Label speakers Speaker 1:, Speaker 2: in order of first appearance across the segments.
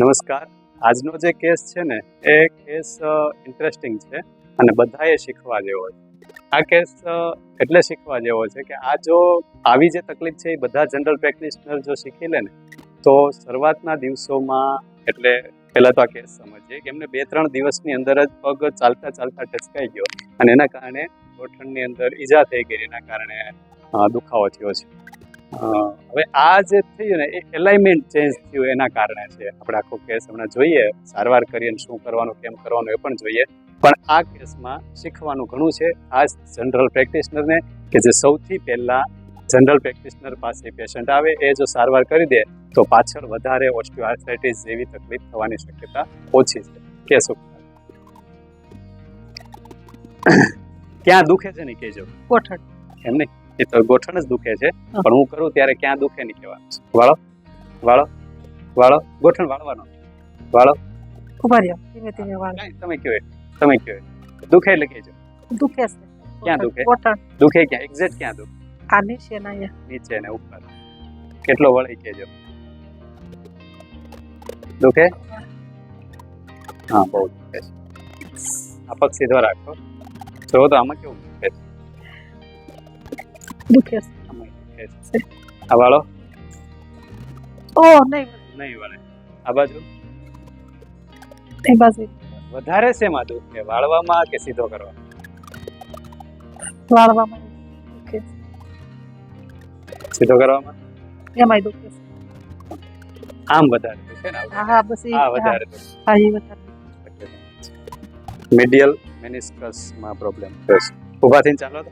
Speaker 1: નમસ્કાર. આજનો જે કેસ છે ને, એ કેસ ઇન્ટરેસ્ટિંગ છે અને બધાએ શીખવા જેવો છે. આ કેસ એટલે શીખવા જેવો છે કે આ જો આવી જે તકલીફ છે એ બધા જનરલ પ્રેક્ટિશનર જો શીખી લે ને, તો શરૂઆતના દિવસોમાં, એટલે પહેલાં તો આ કેસ સમજીએ કે એમને બે ત્રણ દિવસની અંદર જ પગ ચાલતા ચાલતા ટચકાઈ ગયો અને એના કારણે ગોઠણની અંદર ઈજા થઈ ગઈ, એના કારણે દુખાવો થયો છે. હવે આ જે થયું ને એ એલાઇનમેન્ટ ચેન્જ થયું એના કારણે છે. આપણે આખો કેસ હમણાં જોઈએ સારવાર કરીએ ને શું કરવાનું કેમ કરવાનું એ પણ જોઈએ. પણ આ કેસમાં શીખવાનું ઘણું છે. આ જનરલ પ્રેક્ટિશનરને કે જે સૌથી પહેલા જનરલ પ્રેક્ટિશનર પાસે પેશન્ટ આવે એ જો સારવાર કરી દે તો પાછળ વધારે ઓસ્ટિયોઆર્થરાઇટિસ જેવી તકલીફ થવાની શક્યતા ઓછી છે. કે શું ક્યાં દુખે છે ને કહેજો.
Speaker 2: કોઠણ
Speaker 1: એમ નહીં? એ તો ગોઠણ જ દુખે છે. પણ હું કરું ત્યારે ક્યાં દુખે નહીં કહેવાનું વાળો વાળો વાળો ગોઠણ વાળવાનો. વાળો.
Speaker 2: ઊભા રહ્યો. ધીમે ધીમે વાળ.
Speaker 1: તમે કયો તમે કયો દુખે એટલે કહેજો.
Speaker 2: દુખે છે.
Speaker 1: ક્યાં દુખે?
Speaker 2: ગોઠણ.
Speaker 1: દુખે ક્યાં? એક્ઝેક્ટ ક્યાં દુખે?
Speaker 2: આ નીચે ના
Speaker 1: નીચે ને ઉપર. કેટલો વળી કહેજો. દુખે? હા બહુ દુખે છે. આ પગ સીધો રાખો જો તો આમાં કેવું દુખે છે. આ વાળો?
Speaker 2: ઓ નહીં
Speaker 1: નહીં વળે. આ બાજુ?
Speaker 2: એ બાજુ.
Speaker 1: વધારે શેમાં દુખે? વાળવામાં કે સીધો કરવા?
Speaker 2: વાળવામાં દુખે
Speaker 1: સીધો કરવામાં?
Speaker 2: એમાંય દુખે
Speaker 1: આમ વધારે દુખે ને
Speaker 2: હા બસ
Speaker 1: આ વધારે
Speaker 2: હા, એ વધારે
Speaker 1: મીડિયલ મેનિસ્કસમાં પ્રોબ્લેમ છે. ઊભા થઈને ચાલો તો.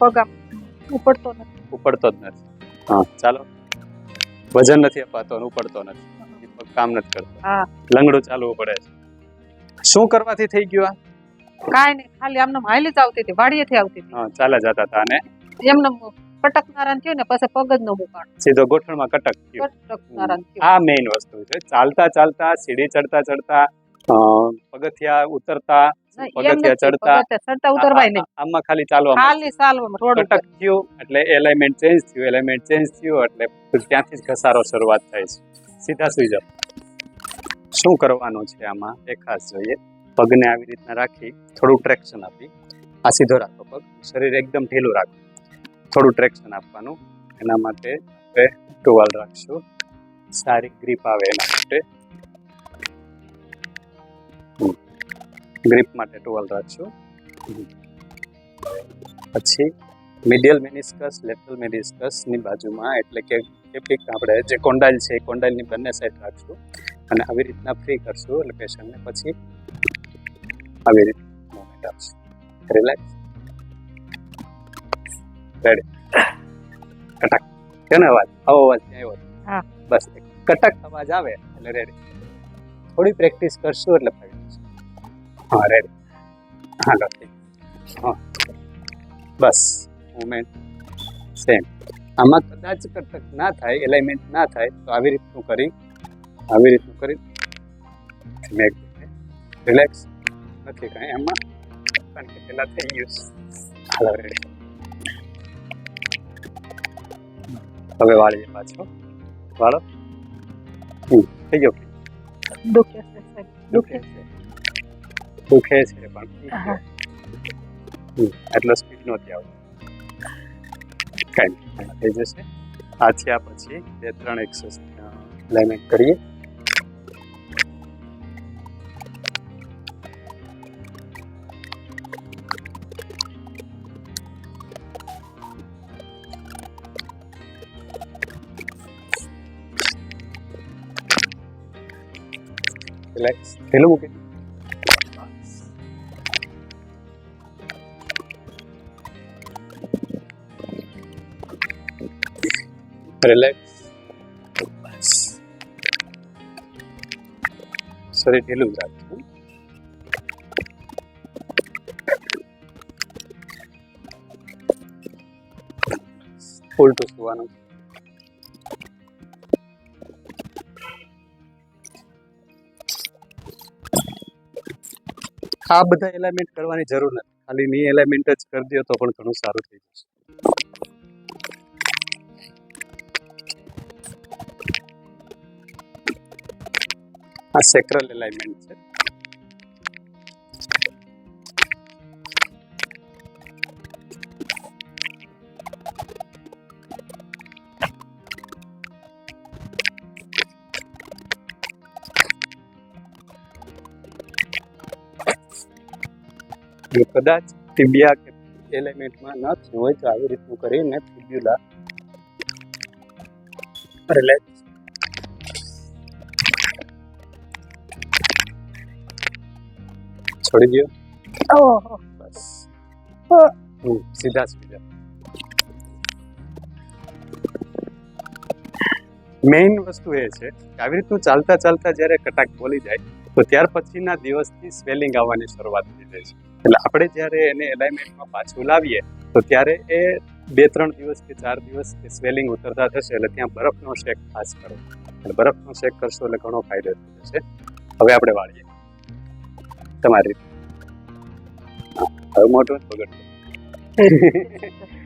Speaker 2: પગ આમ ઉપડતો નથી.
Speaker 1: ઉપડતો જ નથી. હા. ચાલો. વજન નથી અપાતો અને ઉપડતો નથી. પગ કામ નથી કરતો.
Speaker 2: હા.
Speaker 1: લંગડું ચાલવું પડે છે. શું કરવાથી થઈ ગયું આ?
Speaker 2: કાંઈ નહીં ખાલી આમને હાલી જ આવતી હતી વાડીએથી આવતી
Speaker 1: હા ચાલ્યા જતા હતા અને?
Speaker 2: હતી એમને કટકનારા થયો ને પછી પગ જ ન મુકાણ.
Speaker 1: સીધો ગોઠણમાં કટક થયો.
Speaker 2: કટકનારા થયું.
Speaker 1: આ મેઇન વસ્તુ છે. ચાલતા ચાલતા સીડી ચડતા ચડતા પગથિયા ઉતરતા પગથિયા ચડતા.
Speaker 2: પગથિયા ચડતા ઉતરવાય નહીં.
Speaker 1: આમાં ખાલી ચાલવામાં
Speaker 2: ખાલી ચાલવામાં થોડું
Speaker 1: કટક થયું એટલે એલાઇનમેન્ટ ચેન્જ થયું એલાઇનમેન્ટ ચેન્જ થયું એટલે ત્યાંથી જ ઘસારો શરૂઆત થાય છે. સીધા સુઈ જાવ શું કરવાનું છે આમાં? એ ખાસ જોઈએ. પગને આવી રીતના રાખી થોડું ટ્રેક્શન આપી. આ સીધો રાખો પગ. શરીર એકદમ ઢીલું રાખો. થોડું ટ્રેક્શન આપવાનું. એના માટે આપણે ટુવાલ રાખશું. સારી ગ્રીપ આવે એના માટે. ગ્રીપ માટે ટુવાલ રાખશું પછી મિડિયલ મેનિસ્કસ લેટરલ મેનિસ્કસની બાજુમાં એટલે કે એપિક આપણે જે કોન્ડાઇલ છે એ કોન્ડાઇલની બંને સાઈડ રાખશું અને આવી રીતના ફ્રી કરશું એટલે પેશન્ટને પછી આવી રીતે મોમેન્ટ આપશું. રિલેક્સ રેડી કટક. કેનો અવાજ? આવો અવાજ આવ્યો?
Speaker 2: હા.
Speaker 1: બસ કટક અવાજ આવે એટલે રેડી થોડી પ્રેક્ટિસ કરશું એટલે ફાવી જશે હા રેડી હા ઠીક હા. બસ મુમેન્ટ સેમ આમાં કદાચ કટક ના થાય એલાઇમેન્ટ ના થાય તો આવી રીતનું કરી આવી રીતનું કરી. મેક રિલેક્સ નથી કાંઈ એમાં કારણ કે પહેલાં થઈ ગયું. હાલો રેડી હવે વાળીએ પાછો. વાળો? થઈ ગયો?
Speaker 2: દુખે છે
Speaker 1: દુખે છે. દુખે છે પણ એટલો સ્પીડ નહોતી આવતી. કઈ થઈ જશે. આ થયા પછી બે ત્રણ એક્સેસ લાઇમેન્ટ કરીએ. રિલેક્સ ઢીલું મૂકી રિલેક્સ બસ શરીર ઢીલું જ રાખવું ઉલટું સુવાનું આ બધા એલાઇનમેન્ટ કરવાની જરૂર નથી ખાલી ની એલિમેન્ટ જ કરી દો તો પણ ઘણું સારું થઈ જશે આ સેક્રલ એલાઇનમેન્ટ છે. જો કદાચ ટીબિયા કે એલિમેન્ટમાં ન થયું હોય તો આવી રીતનું કરીને ફિબ્યુલા રિલેક્સ છોડી દો
Speaker 2: ઓહો
Speaker 1: બસ. હમ, સીધા મેઇન વસ્તુ એ છે કે આવી રીતનું ચાલતા ચાલતા જ્યારે કટાક બોલી જાય તો ત્યાર પછીના દિવસથી સ્વેલિંગ આવવાની શરૂઆત થઈ જાય છે. એટલે આપણે જ્યારે એને એલાઇનમેન્ટમાં પાછું લાવીએ તો ત્યારે એ બે ત્રણ દિવસ કે ચાર દિવસ એ સ્વેલિંગ ઉતરતા થશે એટલે ત્યાં બરફનો શેક ખાસ કરો. એટલે બરફનો શેક કરશો એટલે ઘણો ફાયદો થઈ જશે. હવે આપણે વાળીએ. તમારી હવે મોટું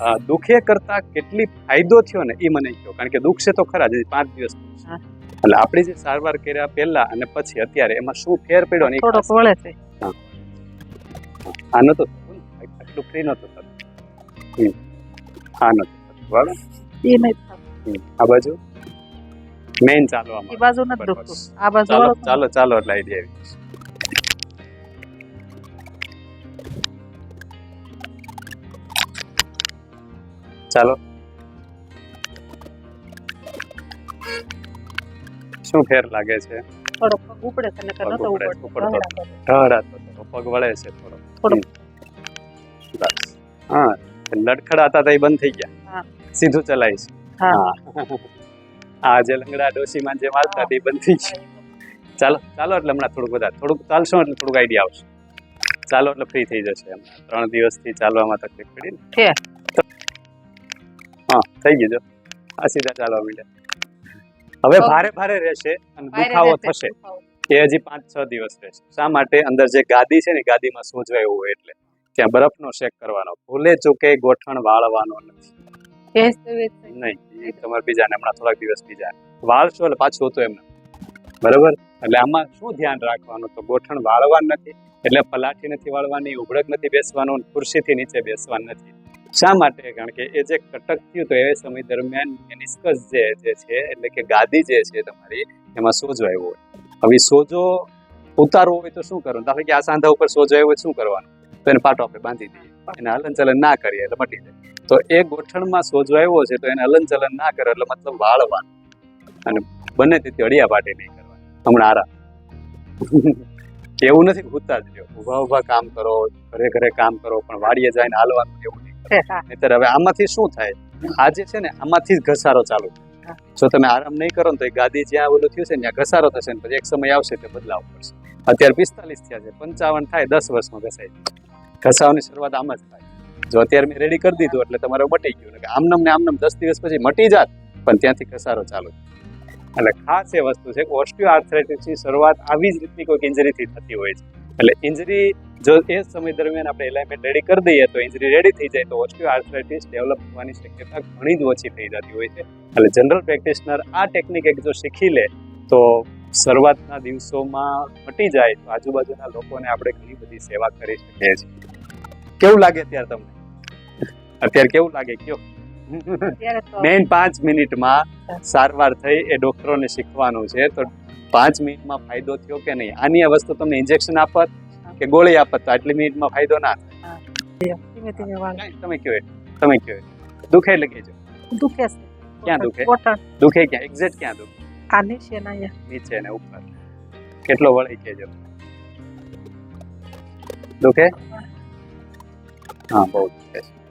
Speaker 1: હા, કરતા કેટલી ફાયદો થયો ને એ મને કહો કારણ કે દુખશે તો ખરા જ પાંચ દિવસ. એટલે આપણે જે સારવાર કર્યા પહેલા અને પછી અત્યારે એમાં શું ફેર પડ્યો ને થોડો
Speaker 2: વળે છે.
Speaker 1: આ નતો આટલું ફ્રી નતો થતું. આ નતું થતું. બરાબર?
Speaker 2: એ નહીં
Speaker 1: આ બાજુ? મેઇન ચાલો
Speaker 2: આ બાજુ નથી દુખતું. આ બાજુ
Speaker 1: ચાલો ચાલો ચાલો એટલે આઈડિયા આવી ચાલો. શું ફેર લાગે છે?
Speaker 2: થોડો પગ ઉપડે છે નકર નતો ઉપડતો.
Speaker 1: ઢળાતો હતો, પગ વળે છે થોડો. થોડો બસ. હા લડખડાતા તઈ બંધ થઈ ગયા.
Speaker 2: હા.
Speaker 1: સીધું ચલાવીશ
Speaker 2: હા.
Speaker 1: આ જે લંગડા ડોશીમાં જે મારતા તે બંધ થઈ ગયા. ચાલો ચાલો એટલે હમણાં થોડુંક વધારે. થોડુંક ચાલશો એટલે થોડુંક આઈડિયા આવશે. ચાલો એટલે ફ્રી થઈ જશે હમણાં. ત્રણ દિવસથી ચાલવામાં તકલીફ પડી ને. હા થઈ ગયું જો. આ સીધા ચાલવા હવે ભારે ભારે રહેશે અને દુખાવો થશે. એ હજી પાંચ છ દિવસ રહેશે. શા માટે? અંદર જે ગાદી છે ને ગાદીમાં સૂંચવાય એવું હોય એટલે. ત્યાં બરફનો શેક કરવાનો. ભૂલે ચૂકે ગોઠણ વાળવાનો નથી. નહીં તમારે બીજાને હમણાં થોડાક દિવસ બીજા. વાળશો એટલે પાછું હતું એમને. બરાબર? એટલે આમાં શું ધ્યાન રાખવાનું? તો ગોઠણ વાળવાનું નથી. એટલે પલાઠી નથી વાળવાની ઉભળક નથી બેસવાનું ખુરશીથી નીચે બેસવાનું નથી. શા માટે? કારણ કે એ જે કટક થયું તો એ સમય દરમિયાન મેનિસ્કસ જે છે, એટલે કે ગાદી જે છે તમારી, એમાં સોજો આવ્યો હોય. હવે સોજો ઉતારવો હોય તો શું કરવાનું? દાખલા કે આ સાંધા ઉપર સોજો આવ્યો હોય શું કરવાનું? તો એને પાટો આપણે બાંધી દઈએ. એને હલન ચલન ના કરીએ, એટલે મટી જાય. તો એ ગોઠણમાં સોજો આવ્યો છે, તો એને હલન ચલન ના કરે, એટલે મતલબ વાળવાનું. અને બને તેથી અડિયા પાટી નહીં કરવાની. હમણાં આરામ એવું નથી હુતા જ રહ્યો ઊભા ઊભા કામ કરો, ઘરે ઘરે કામ કરો, પણ વાડીએ જઈને હાલવાનું એવું નહીં. નહીતર હવે આમાંથી શું થાય? આ જે છે ને આમાંથી જ ઘસારો ચાલુ થાય. જો તમે આરામ નહીં કરો ને તો એ ગાદી જ્યાં ઓલું થયું છે ને ત્યાં ઘસારો થશે ને પછી એક સમય આવશે તે બદલાવ પડશે અત્યારે પિસ્તાલીસ થયા છે પંચાવન થાય દસ વર્ષમાં ઘસાય ઘસાવાની શરૂઆત આમ જ થાય. જો અત્યારે મેં રેડી કરી દીધું એટલે તમારે મટી ગયું. એટલે આમનમ ને આમનમ દસ દિવસ પછી મટી જાત પણ ત્યાંથી ઘસારો ચાલુ એટલે ખાસ એ વસ્તુ છે કે ઓસ્ટિયો આર્થરાઇટિસની શરૂઆત આવી જ રીતની કોઈક ઇન્જરીથી થતી હોય છે. એટલે ઇન્જરી જો એ સમય દરમિયાન આપણે એલાઇમેન્ટ રેડી કરી દઈએ તો ઇન્જરી રેડી થઈ જાય તો ઓસ્ટિયો આર્થરાઇટિસ ડેવલપ થવાની શક્યતા ઘણી જ ઓછી થઈ જતી હોય છે. એટલે જનરલ પ્રેક્ટિશનર આ ટેકનિક એક જો શીખી લે તો શરૂઆતના દિવસોમાં મટી જાય તો આજુબાજુના લોકોને આપણે ઘણી બધી સેવા કરી શકીએ છીએ. કેવું લાગે અત્યારે તમને? અત્યારે કેવું લાગે? કયો? મેઇન પાંચ મિનિટમાં સારવાર થઈ એ ડોક્ટરોને શીખવાનું છે. તો પાંચ મિનિટમાં ફાયદો થયો કે નહીં? આની આ વસ્તુ તમને ઇન્જેક્શન આપત કે ગોળી આપત આટલી મિનિટમાં ફાયદો ના
Speaker 2: ધીમે ધીમે વાળ
Speaker 1: થાય તમે કયો તમે કયો દુખે એટલે કહેજો.
Speaker 2: દુખે છે.
Speaker 1: ક્યાં દુખે? દુખે ક્યાં? એક્ઝેક્ટ ક્યાં દુખે?
Speaker 2: આ નીચે ના
Speaker 1: નીચે ને ઉપર. કેટલો વળી કહેજો. દુખે? હા બહુ દુખે છે.